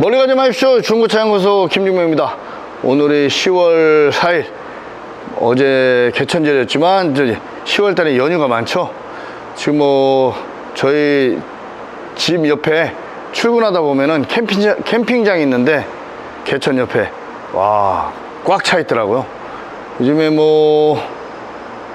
멀리 가지 마십시오. 중고차 연구소 김중명입니다. 오늘이 10월 4일. 어제 개천절이었지만 이제 10월 달에 연휴가 많죠. 지금 뭐 저희 집 옆에 출근하다 보면은 캠핑장, 캠핑장이 있는데 개천 옆에 와 꽉 차 있더라고요. 요즘에 뭐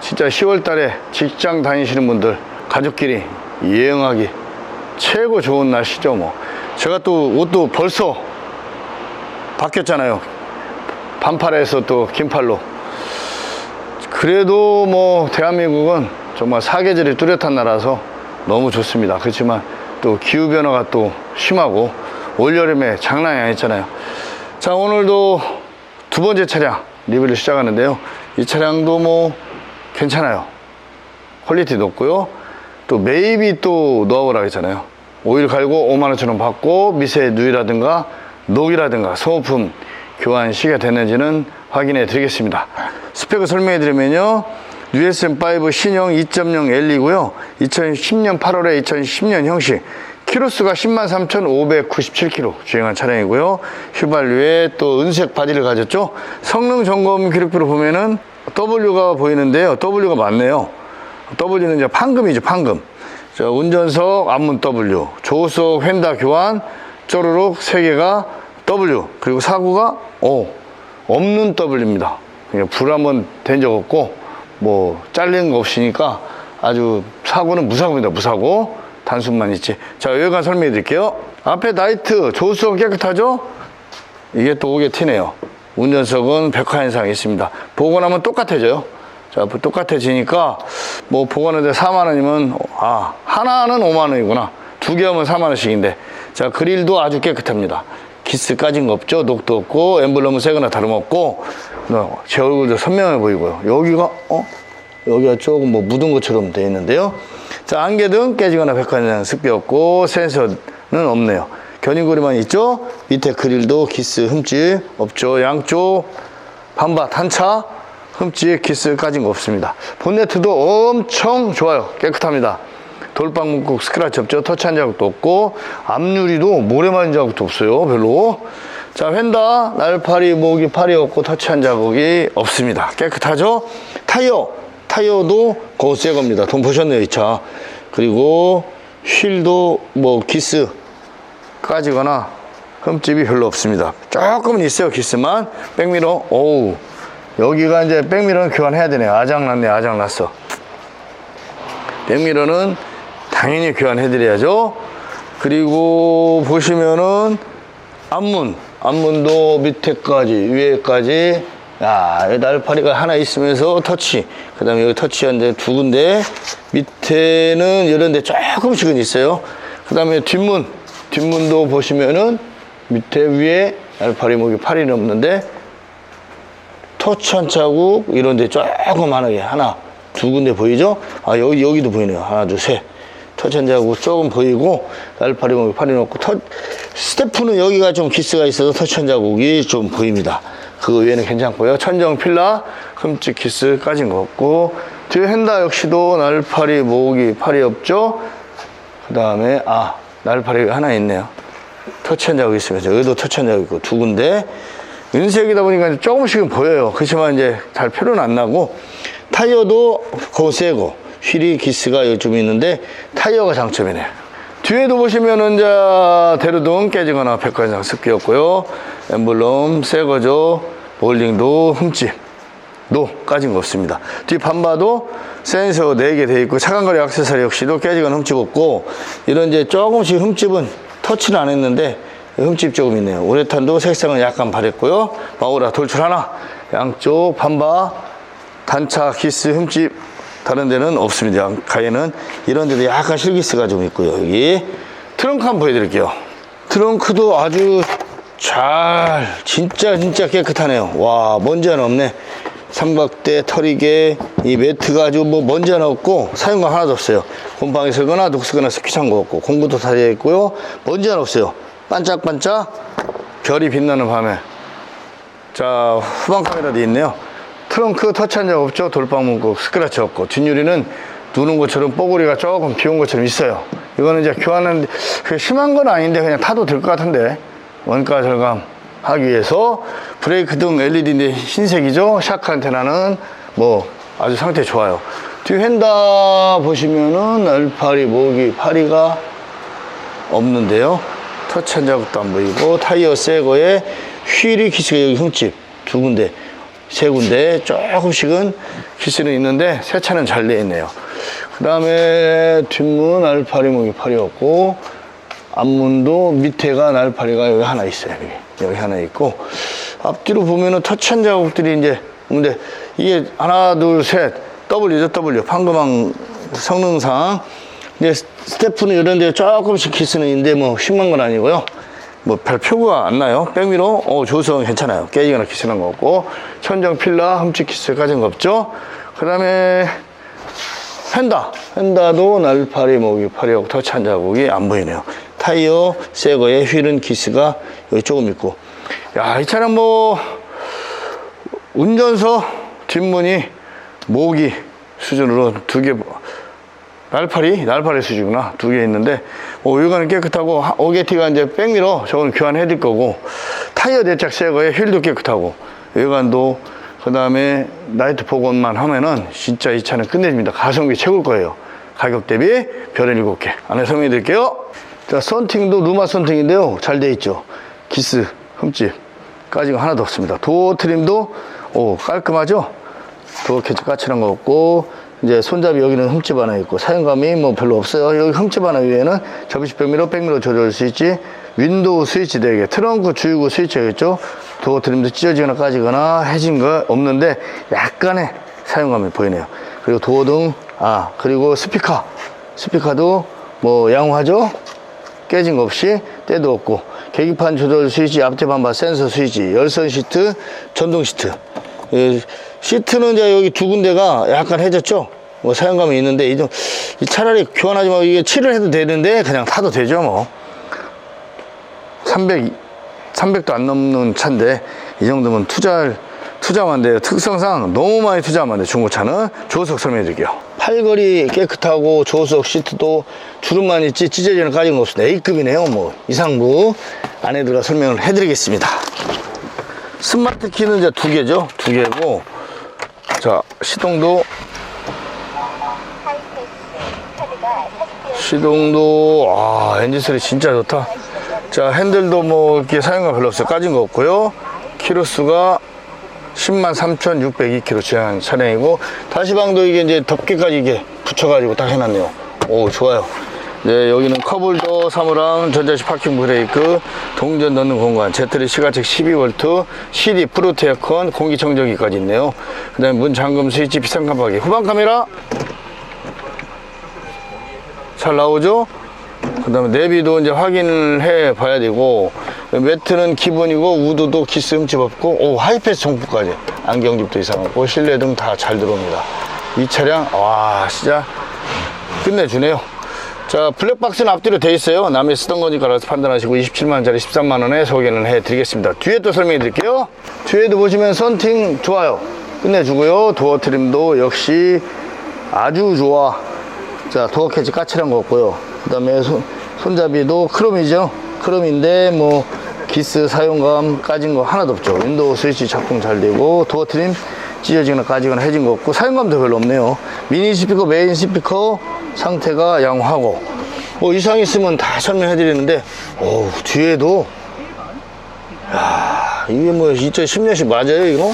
진짜 10월 달에 직장 다니시는 분들 가족끼리 여행하기 최고 좋은 날씨죠 뭐. 제가 또 옷도 벌써 바뀌었잖아요. 반팔에서 또 긴팔로. 그래도 뭐 대한민국은 정말 사계절이 뚜렷한 나라서 너무 좋습니다. 그렇지만 또 기후변화가 또 심하고 올여름에 장난이 아니잖아요. 자 오늘도 두 번째 차량 리뷰를 시작하는데요. 이 차량도 뭐 괜찮아요. 퀄리티 높고요. 또 매입이 또 노하우라고 했잖아요 오일 갈고 5만원처럼 받고 미세 누이라든가 녹이라든가 소모품 교환 시가 됐는지는 확인해 드리겠습니다. 스펙을 설명해 드리면요. USM5 신형 2.0 L이고요. 2010년 8월에 2010년 형식. 키로수가 103,597km 주행한 차량이고요. 휘발유에 또 은색 바디를 가졌죠. 성능 점검 기록부를 보면은 W가 보이는데요. W가 맞네요. W는 이제 판금이죠 판금 자, 운전석 앞문 W 조수석 휀다 교환 쪼르륵 세 개가 W 그리고 사고가 O. 없는 W입니다. 그냥 불 한번 된 적 없고 뭐 잘린 거 없으니까 아주 사고는 무사고입니다 무사고. 단순만 있지. 자 여기가 설명해 드릴게요. 앞에 나이트 조수석 깨끗하죠? 이게 또 오게 튀네요. 운전석은 백화 현상이 있습니다. 보고 나면 똑같아져요 자 똑같아지니까 뭐 보관하는데 4만 원이면 아 하나는 5만 원이구나. 두 개 하면 4만 원씩인데. 자 그릴도 아주 깨끗합니다. 기스 까진 거 없죠? 녹도 없고 엠블럼은 새거나 다름없고. 어, 제 얼굴도 선명해 보이고요. 여기가 어? 여기가 조금 뭐 묻은 것처럼 되어 있는데요. 자 안개등 깨지거나 백화점 습기 없고 센서는 없네요. 견인고리만 있죠? 밑에 그릴도 기스 흠집 없죠? 양쪽 반바 단차 흠집 기스 까진 거 없습니다. 본네트도 엄청 좋아요. 깨끗합니다. 돌방 문콕 스크래치 없죠. 터치한 자국도 없고 앞유리도 모래 맞은 자국도 없어요. 별로. 자 휀다. 날파리 목이 팔이 없고 터치한 자국이 없습니다. 깨끗하죠? 타이어. 타이어도 거새 겁니다. 돈 보셨네요 이 차. 그리고 휠도 뭐 기스 까지거나 흠집이 별로 없습니다. 조금은 있어요 기스만. 백미러. 오우 여기가 이제 백미러는 교환해야 되네요 아장났네 아장났어 백미러는 당연히 교환해 드려야죠. 그리고 보시면은 앞문, 앞문도 밑에까지, 위에까지, 야, 여기 날파리가 하나 있으면서 터치. 그 다음에 여기 터치한데 두 군데, 밑에는 이런 데 조금씩은 있어요. 그 다음에 뒷문, 뒷문도 보시면은 밑에 위에 날파리 목이 팔이 넘는데 터치한 자국 이런 데 조그만하게 하나 두 군데 보이죠? 아 여기 여기도 보이네요. 하나 둘 셋. 터치 한 자국 조금 보이고 날파리 목이 팔이 높고 터 스태프는 여기가 좀 기스가 있어서 터치 한 자국이 좀 보입니다. 그거 외에는 괜찮고요. 천정 필라 흠집 기스 까진 거 없고 뒤에 핸다 역시도 날파리 목이 팔이 없죠? 그 다음에 아 날파리가 하나 있네요. 터치 한 자국이 있으면서 여기도 터치 한 자국 있고 두 군데 은색이다 보니까 조금씩은 보여요. 그렇지만 이제 잘 표는 안 나고 타이어도 거세고 휠이 기스가 좀 있는데 타이어가 장점이네요. 뒤에도 보시면은 자 대로등 깨지거나 백화점 습기 없고요. 엠블럼 새 거죠. 볼링도 흠집. 도 까진 거 없습니다. 뒤 반바도 센서 4개 돼 있고 차간거리 액세서리 역시도 깨지거나 흠집 없고 이런 이제 조금씩 흠집은 터치는 안 했는데 흠집 조금 있네요. 우레탄도 색상은 약간 바랬고요. 마우라 돌출 하나, 양쪽 반바, 단차 기스 흠집 다른 데는 없습니다. 가에는 이런 데도 약간 실기스가 좀 있고요. 여기 트렁크 한번 보여드릴게요. 트렁크도 아주 잘 진짜 진짜 깨끗하네요. 와 먼지 하나 없네. 삼각대, 털이개, 이 매트가 아주 뭐 먼지 하나 없고 사용감 하나도 없어요. 곰팡이 쓰거나 녹쓰거나 스키찬 거 없고 공구도 다 되어 있고요. 먼지 하나 없어요. 반짝반짝 별이 빛나는 밤에 자 후방 카메라도 있네요 트렁크 터치한 적 없죠 돌방 문고 스크래치 없고 뒷유리는 누는 것처럼 뽀글이가 조금 비운 것처럼 있어요 이거는 이제 교환하는데 그게 심한 건 아닌데 그냥 타도 될 것 같은데 원가 절감 하기 위해서 브레이크 등 LED인데 흰색이죠. 샤크 안테나는 뭐 아주 상태 좋아요. 뒤 휀다 보시면은 날파리, 모기, 파리가 없는데요. 터치 한 자국도 안 보이고 타이어 새 거에 휠이 키스가 여기 흠집 두 군데 세 군데 조금씩은 키스는 있는데 새 차는 잘 돼 있네요. 그 다음에 뒷문 알파리 목이 팔이 없고 앞문도 밑에가 날파리가 여기 하나 있어요. 여기, 여기 하나 있고 앞뒤로 보면은 터치한 자국들이 이제 근데 이게 하나 둘 셋 W죠 W 판금왕 성능상 이제 스태프는 이런 데 조금씩 키스는 있는데 뭐 심한 건 아니고요. 뭐 별 표가 안 나요. 백미로 어 조성 괜찮아요. 깨지거나 키스는 거 없고 천정 필라 흠집 키스까지는 거 없죠. 그 다음에 펜다 펜다도 날파리 목이 파리하고 터치한 자국이 안 보이네요. 타이어 새 거에 휠은 키스가 여기 조금 있고 야 이 차량 뭐 운전석 뒷문이 모기 수준으로 두 개 날파리? 날파리 수준이구나. 두 개 있는데 뭐 외관은 깨끗하고 하- 오게티가 이제 백미러 저건 교환해 드릴 거고 타이어 대짝 새 거에 휠도 깨끗하고 외관도 그 다음에 나이트 복원만 하면은 진짜 이 차는 끝내줍니다. 가성비 최고일 거예요. 가격 대비 별은 일곱 개. 안에 설명해 드릴게요. 자 썬팅도 루마 썬팅인데요. 잘 돼 있죠. 기스 흠집. 까지가 하나도 없습니다. 도어 트림도 오 깔끔하죠? 도어 캐치 까칠한 거 없고 이제 손잡이 여기는 흠집 하나 있고 사용감이 뭐 별로 없어요. 여기 흠집 하나 위에는 접이식 백미러 백미러 조절 스위치 윈도우 스위치 4개 트렁크 주유구 스위치가 있죠? 도어 트림도 찢어지거나 까지거나 해진 거 없는데 약간의 사용감이 보이네요. 그리고 도어 등 아 그리고 스피커. 스피커도 뭐 양호하죠? 깨진 거 없이 때도 없고. 계기판 조절 스위치 앞뒤 반바 센서 스위치 열선 시트 전동 시트. 예, 시트는 이제 여기 두 군데가 약간 해졌죠 뭐 사용감이 있는데 이, 좀- 이 차라리 교환하지 말고 이게 칠을 해도 되는데 그냥 타도 되죠 뭐 300, 300도 안 넘는 차인데 이 정도면 투자할 투자만 돼요. 특성상 너무 많이 투자하면 안 돼요. 중고차는 조수석 설명해 드릴게요. 팔걸이 깨끗하고 조수석 시트도 주름만 있지 찢어지는 까지는 없습니다. A급이네요. 뭐 이상부 안에 들어가 설명을 해 드리겠습니다. 스마트 키는 이제 두 개죠. 두 개고 자 시동도. 시동도. 아 엔진 소리 진짜 좋다. 자 핸들도 뭐 이렇게 사용감 별로 없어요. 까진 거 없고요. 키로수가 10만 3,602km 주행한 차량이고 다시방도 이게 이제 덮개까지 이게 붙여가지고 딱 해놨네요. 오 좋아요 네 여기는 커블도 사무랑 전자식 파킹 브레이크 동전 넣는 공간 제트리 시가책 12V CD 프로트 에어컨 공기청정기까지 있네요 그 다음에 문 잠금 스위치 비상 깜빡이 후방 카메라 잘 나오죠? 그 다음에 내비도 이제 확인을 해 봐야 되고, 매트는 기본이고, 우드도 키스 흠집 없고, 오, 하이패스 정품까지. 안경집도 이상 없고, 실내 등 다 잘 들어옵니다. 이 차량, 와, 진짜 끝내주네요. 자, 블랙박스는 앞뒤로 돼 있어요. 남이 쓰던 거니까 알아서 판단하시고, 27만원짜리 13만원에 소개는 해 드리겠습니다. 뒤에 또 설명해 드릴게요. 뒤에도 보시면 썬팅 좋아요. 끝내주고요. 도어 트림도 역시 아주 좋아. 자, 도어 캐치 까칠한 거 없고요. 그 다음에 손잡이도 크롬이죠. 크롬인데, 뭐, 기스 사용감 까진 거 하나도 없죠. 윈도우 스위치 작동 잘 되고, 도어 트림 찢어지거나 까지거나 해진 거 없고, 사용감도 별로 없네요. 미니 스피커, 메인 스피커 상태가 양호하고, 뭐, 이상 있으면 다 설명해 드리는데, 오 뒤에도, 야 이게 뭐, 2010년식 맞아요, 이거?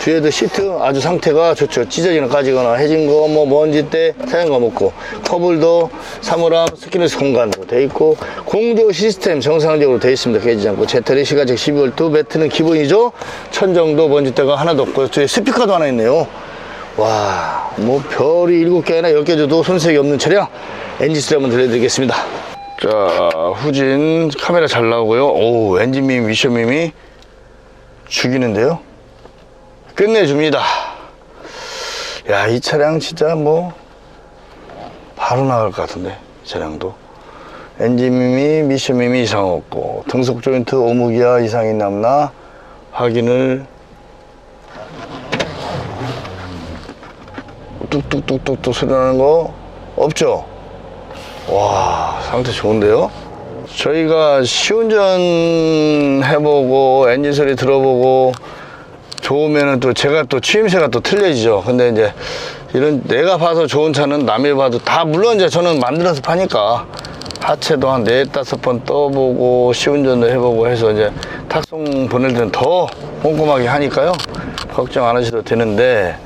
뒤에도 시트 아주 상태가 좋죠. 찢어지거나 까지거나 해진 거, 뭐 먼지 때 사용감 없고, 커블도 사물함 스키니스 공간도 돼 있고, 공조 시스템 정상적으로 돼 있습니다. 깨지지 않고, 제터리 시가적 12V, 매트는 기본이죠. 천정도 먼지 때가 하나도 없고, 뒤에 스피커도 하나 있네요. 와, 뭐 별이 7개나 10개 줘도 손색이 없는 차량, 엔지스 한번 들려드리겠습니다. 자, 후진 카메라 잘 나오고요. 오, 엔진 밈, 미션 밈이 죽이는데요. 끝내줍니다. 야, 이 차량 진짜 뭐, 바로 나갈 것 같은데, 이 차량도. 엔진 밈이, 미션 밈이 이상 없고, 등속 조인트 오무기야 이상이 남나 확인을 뚝뚝뚝뚝뚝 소리 나는 거 없죠? 와, 상태 좋은데요? 저희가 시운전 해보고 엔진 소리 들어보고 좋으면은 또 제가 또 취임새가 또 틀려지죠. 근데 이제 이런 내가 봐서 좋은 차는 남이 봐도 다 물론 이제 저는 만들어서 파니까 하체도 한 네 다섯 번 떠보고 시운전도 해보고 해서 이제 탁송 보낼 때는 더 꼼꼼하게 하니까요. 걱정 안 하셔도 되는데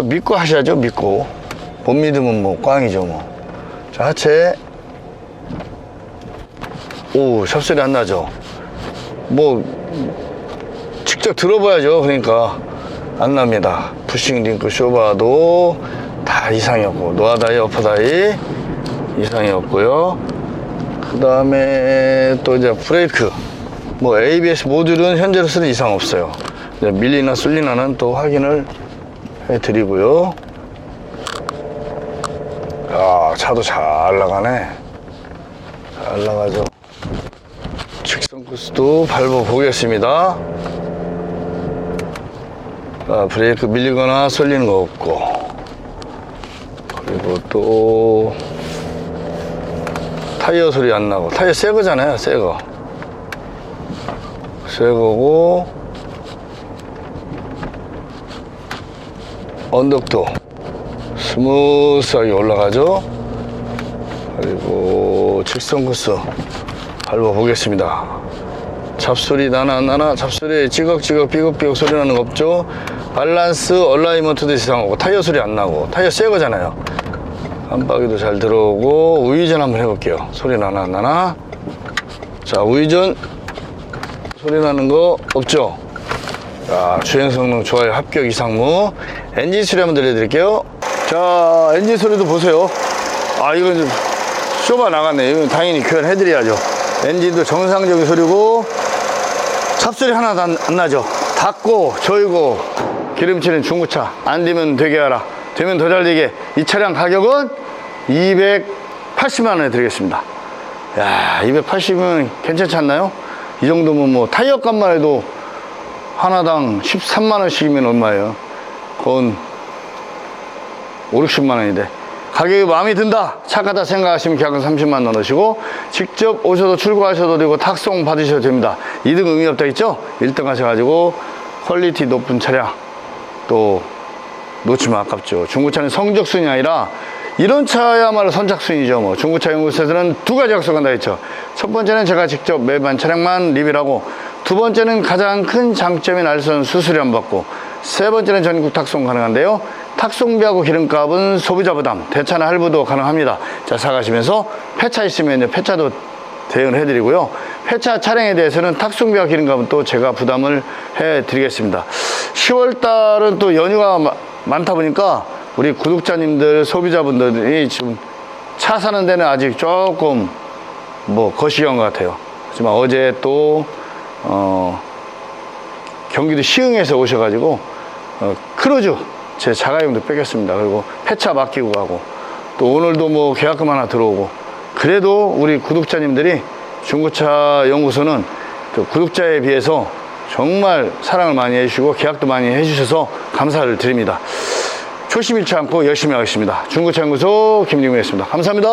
그래서 믿고 하셔야죠. 믿고 못 믿으면 뭐 꽝이죠 뭐. 자 하체 오 샵소리 안 나죠. 뭐 직접 들어봐야죠. 그러니까 안 납니다. 부싱 링크 쇼바도 다 이상이었고 노아다이 어퍼다이 이상이었고요. 그 다음에 또 이제 브레이크 뭐 ABS 모듈은 현재로서는 이상 없어요. 밀리나 쏠리나는 또 확인을 해 드리고요. 야 차도 잘 나가네. 잘 나가죠. 직선 코스도 밟아 보겠습니다. 아, 브레이크 밀리거나 쏠리는 거 없고 그리고 또 타이어 소리 안 나고 타이어 새 거잖아요 새 거. 새 거고 언덕도 스무스하게 올라가죠? 그리고 직선 코스 밟아 보겠습니다. 잡소리 나나 안 나나 잡소리 찌걱찌걱 삐걱삐걱 소리 나는 거 없죠? 밸런스 얼라이먼트도 이상하고 타이어 소리 안 나고 타이어 새 거잖아요. 깜빡이도 잘 들어오고 우회전 한번 해볼게요. 소리 나나 안 나나. 자 우회전. 소리 나는 거 없죠? 자 주행 성능 좋아요. 합격 이상무 엔진 소리 한번 들려드릴게요. 자 엔진 소리도 보세요. 아 이건 좀 쇼바 나갔네. 이건 당연히 교환해드려야죠. 엔진도 정상적인 소리고 찹소리 하나도 안, 안 나죠. 닫고 조이고 기름칠은 중고차. 안 되면 되게 하라. 되면 더 잘 되게. 이 차량 가격은 280만 원에 드리겠습니다. 야 280이면 괜찮지 않나요? 이 정도면 뭐 타이어 값만 해도 하나당 13만 원씩이면 얼마예요? 그건 5, 60만 원인데. 가격이 마음에 든다. 착하다 생각하시면 계약금 30만 원 넣으시고 직접 오셔도 출고하셔도 되고 탁송 받으셔도 됩니다. 2등 의미 없다 했죠? 1등 하셔가지고 퀄리티 높은 차량 또 놓치면 아깝죠. 중고차는 성적순이 아니라 이런 차야말로 선착순이죠 뭐. 중고차 연구소에서는 두 가지 약속한다 했죠. 첫 번째는 제가 직접 매반 차량만 리뷰하고 두 번째는 가장 큰 장점인 알선 수수료 안 받고 세 번째는 전국 탁송 가능한데요. 탁송비하고 기름값은 소비자 부담 대차나 할부도 가능합니다. 자 사가시면서 폐차 있으면 폐차도 대응을 해드리고요. 폐차 차량에 대해서는 탁송비와 기름값은 또 제가 부담을 해드리겠습니다. 10월 달은 또 연휴가 마- 많다 보니까 우리 구독자님들 소비자분들이 지금 차 사는 데는 아직 조금 뭐 거시기한 것 같아요. 하지만 어제 또 어, 경기도 시흥에서 오셔가지고 어, 크루즈 제 자가용도 뺏겼습니다. 그리고 폐차 맡기고 가고 또 오늘도 뭐 계약금 하나 들어오고 그래도 우리 구독자님들이 중고차 연구소는 그 구독자에 비해서 정말 사랑을 많이 해주시고 계약도 많이 해주셔서 감사를 드립니다. 초심 잃지 않고 열심히 하겠습니다. 중고차 연구소 김림우였습니다. 감사합니다.